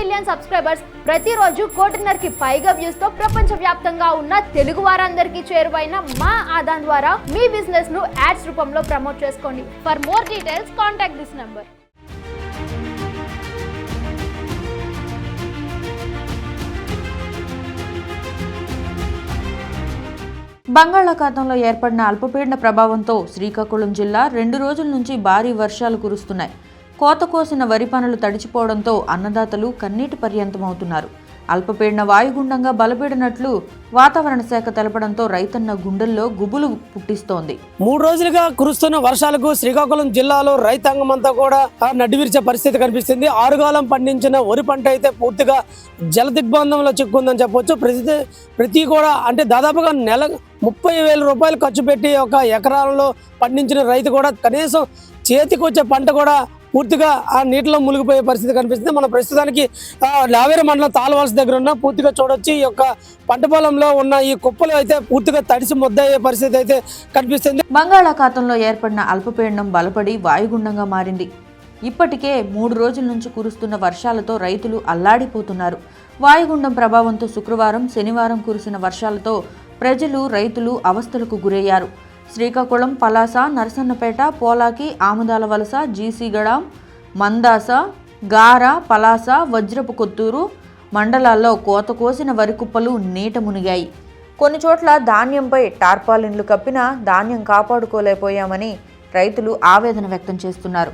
Million subscribers ప్రతిరోజు కోటిన్నరకి పైగా వ్యూస్తో ప్రపంచ వ్యాప్తంగా ఉన్న తెలుగు వారందరికీ చేరువైన మా ఆదాన్ ద్వారా మీ బిజినెస్ను యాడ్స్ రూపంలో ప్రమోట్ చేసుకోండి. For more details contact this number బంగాళాఖాతంలో ఏర్పడిన అల్పపీడన ప్రభావంతో శ్రీకాకుళం జిల్లా రెండు రోజుల నుంచి భారీ వర్షాలు కురుస్తున్నాయి. కోత కోసిన వరి పనులు తడిచిపోవడంతో అన్నదాతలు కన్నీటి పర్యంతమవుతున్నారు. అల్పపీడన వాయుగుండంగా బలపీడినట్లు వాతావరణ శాఖ తెలపడంతో రైతన్న గుండెల్లో గుబులు పుట్టిస్తోంది. మూడు రోజులుగా కురుస్తున్న వర్షాలకు శ్రీకాకుళం జిల్లాలో రైతాంగం అంతా కూడా నడివిరిచే నడ్డివిరిచే పరిస్థితి కనిపిస్తుంది. ఆరుగాలం పండించిన వరి పంట అయితే పూర్తిగా జల దిగ్బంధంలో చిక్కుందని చెప్పొచ్చు. ప్రతి ప్రతి కూడా అంటే దాదాపుగా నెల ముప్పై వేల రూపాయలు ఖర్చు పెట్టి ఒక ఎకరాలలో పండించిన రైతు కూడా కనీసం చేతికి వచ్చే పంట కూడా పూర్తిగా ఆ నీటిలో మునిగిపోయే పరిస్థితి కనిపిస్తుంది. మన ప్రస్తుతానికి లావేరు మండలం తాళవలస దగ్గర ఉన్న పూర్తిగా చూడొచ్చు. ఈ యొక్క పంట పొలంలో ఉన్న ఈ కుప్పలు అయితే పూర్తిగా తడిసి ముద్దయ్యే పరిస్థితి అయితే కనిపిస్తుంది. బంగాళాఖాతంలో ఏర్పడిన అల్పపీడనం బలపడి వాయుగుండంగా మారింది. ఇప్పటికే మూడు రోజుల నుంచి కురుస్తున్న వర్షాలతో రైతులు అల్లాడిపోతున్నారు. వాయుగుండం ప్రభావంతో శుక్రవారం శనివారం కురిసిన వర్షాలతో ప్రజలు రైతులు అవస్థలకు గురయ్యారు. శ్రీకాకుళం పలాస నరసన్నపేట పోలాకి ఆముదాల వలస జీసీగడ మందాస గార పలాస వజ్రపు కొత్తూరు మండలాల్లో కోత కోసిన వరి కుప్పలు నీట మునిగాయి. కొన్ని చోట్ల ధాన్యంపై టార్పాలిన్లు కప్పినా ధాన్యం కాపాడుకోలేకపోయామని రైతులు ఆవేదన వ్యక్తం చేస్తున్నారు.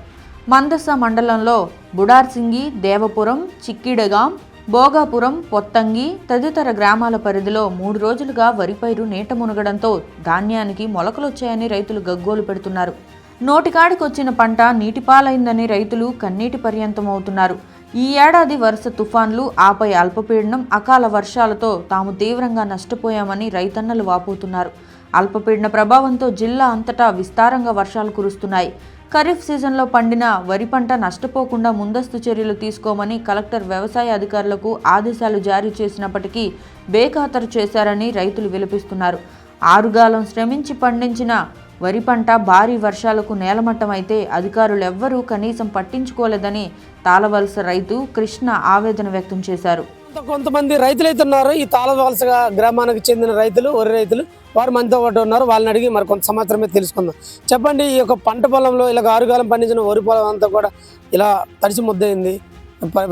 మందస మండలంలో బుడార్సింగి దేవపురం చిక్కిడగాం భోగాపురం పొత్తంగి తదితర గ్రామాల పరిధిలో మూడు రోజులుగా వరి పైరు నీట మునగడంతో ధాన్యానికి మొలకలొచ్చాయని రైతులు గగ్గోలు పెడుతున్నారు. నోటికాడికొచ్చిన పంట నీటిపాలైందని రైతులు కన్నీటి పర్యంతమవుతున్నారు. ఈ ఏడాది వరుస తుఫాన్లు ఆపై అల్పపీడనం అకాల వర్షాలతో తాము తీవ్రంగా నష్టపోయామని రైతన్నలు వాపోతున్నారు. అల్పపీడన ప్రభావంతో జిల్లా అంతటా విస్తారంగా వర్షాలు కురుస్తున్నాయి. ఖరీఫ్ సీజన్లో పండిన వరి పంట నష్టపోకుండా ముందస్తు చర్యలు తీసుకోమని కలెక్టర్ వ్యవసాయ అధికారులకు ఆదేశాలు జారీ చేసినప్పటికీ బేఖాతరు చేశారని రైతులు విలపిస్తున్నారు. ఆరుగాలం శ్రమించి పండించిన వరి పంట భారీ వర్షాలకు నేలమట్టమైతే అధికారులెవ్వరూ కనీసం పట్టించుకోలేదని తాళవలస రైతు కృష్ణ ఆవేదన వ్యక్తం చేశారు. కొంతమంది రైతులు అయితే ఉన్నారు. ఈ తాళవలస గ్రామానికి చెందిన రైతులు వరి రైతులు వారు మనతో పాటు ఉన్నారు. వాళ్ళని అడిగి మరి కొంత సంవత్సరమే తెలుసుకుందాం. చెప్పండి ఈ యొక్క పంట పొలంలో ఇలా ఆరుగాలం పండించిన వరి పొలం అంతా కూడా ఇలా తడిసి ముద్దయింది.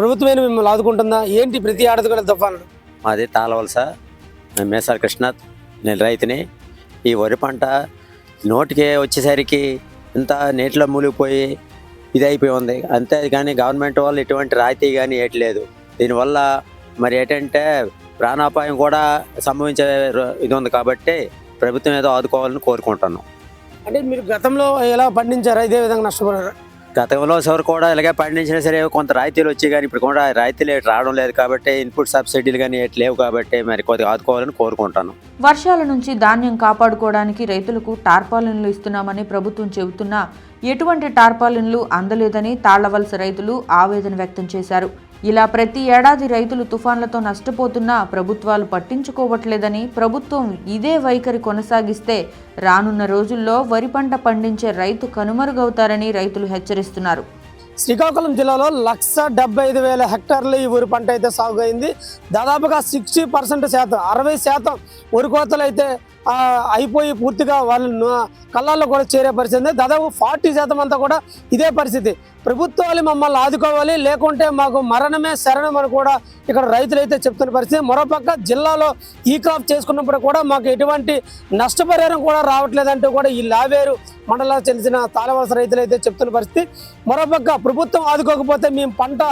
ప్రభుత్వమైన మిమ్మల్ని ఆదుకుంటుందా? ఏంటి ప్రతి ఏడాది కూడా తుఫాను? మాది తాళవలస మేసార్ మేసాల కృష్ణాథ్ నేను రైతుని. ఈ వరి పంట నోటికి వచ్చేసరికి ఇంత నీటిలో మూలిగిపోయి ఇది అయిపోయి ఉంది. అంతే కానీ గవర్నమెంట్ వాళ్ళు ఎటువంటి రాయితీ కానీ ఏట్లేదు దీనివల్ల మరి ఏంటంటే ప్రాణాపాయం కూడా సంభవించే రో- ఇది ఉంది కాబట్టి ప్రభుత్వం ఏదో ఆదుకోవాలని కోరుకుంటున్నాం. అంటే మీరు గతంలో ఎలా పండించారా? ఇదే విధంగా నష్టపోయారా? గతంలో సవరు కూడా ఇలాగే పండించినా సరే కొంత రాయితీలు వచ్చాయి కానీ ఇప్పుడు కూడా రాయితీలు ఏటి రావడం లేదు కాబట్టి ఇన్పుట్ సబ్సిడీలు కానీ ఏటి లేవు కాబట్టి మరి కొద్దిగా ఆదుకోవాలని కోరుకుంటాను వర్షాల నుంచి ధాన్యం కాపాడుకోవడానికి రైతులకు టార్పాలిన్లు ఇస్తున్నామని ప్రభుత్వం చెబుతున్నా ఎటువంటి టార్పాలిన్లు అందలేదని తాళ్ళవలస రైతులు ఆవేదన వ్యక్తం చేశారు. ఇలా ప్రతి ఏడాది రైతులు తుఫాన్లతో నష్టపోతున్నా ప్రభుత్వాలు పట్టించుకోవట్లేదని ప్రభుత్వం ఇదే వైఖరి కొనసాగిస్తే రానున్న రోజుల్లో వరి పంట పండించే రైతు కనుమరుగవుతారని రైతులు హెచ్చరిస్తున్నారు. శ్రీకాకుళం జిల్లాలో లక్ష డెబ్బై ఐదు వేల హెక్టార్లు ఈ వరి పంట అయితే సాగు అయింది దాదాపుగా సిక్స్టీ పర్సెంట్ శాతం అరవై శాతం వరి కోతలు అయితే అయిపోయి పూర్తిగా వాళ్ళు కళ్ళల్లో కూడా చేరే పరిస్థితి దాదాపు ఫార్టీ శాతం అంతా కూడా ఇదే పరిస్థితి. ప్రభుత్వాలు మమ్మల్ని ఆదుకోవాలి లేకుంటే మాకు మరణమే శరణం అని కూడా ఇక్కడ రైతులు అయితే చెప్తున్న పరిస్థితి. మరోపక్క జిల్లాలో ఈ క్రాప్ చేసుకున్నప్పుడు కూడా మాకు ఎటువంటి నష్టపరిహారం కూడా రావట్లేదంటూ కూడా ఈ లావేరు మండలాలకు చెందిన తాళవలస రైతులు అయితే చెప్తున్న పరిస్థితి. మరోపక్క ప్రభుత్వం ఆదుకోకపోతే మేము పంట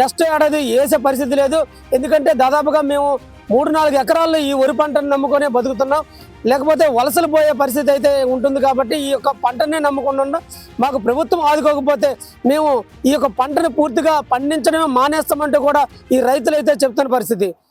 నెక్స్ట్ ఏడాది వేసే పరిస్థితి లేదు. ఎందుకంటే దాదాపుగా మేము మూడు నాలుగు ఎకరాల్లో ఈ వరి పంటను నమ్ముకునే బతుకుతున్నాం. లేకపోతే వలసలు పోయే పరిస్థితి అయితే ఉంటుంది కాబట్టి ఈ యొక్క పంటనే నమ్ముకుని మాకు ప్రభుత్వం ఆదుకోకపోతే మేము ఈ యొక్క పంటను పూర్తిగా పండించడమే మానేస్తామంటూ కూడా ఈ రైతులు అయితే చెప్తున్న పరిస్థితి.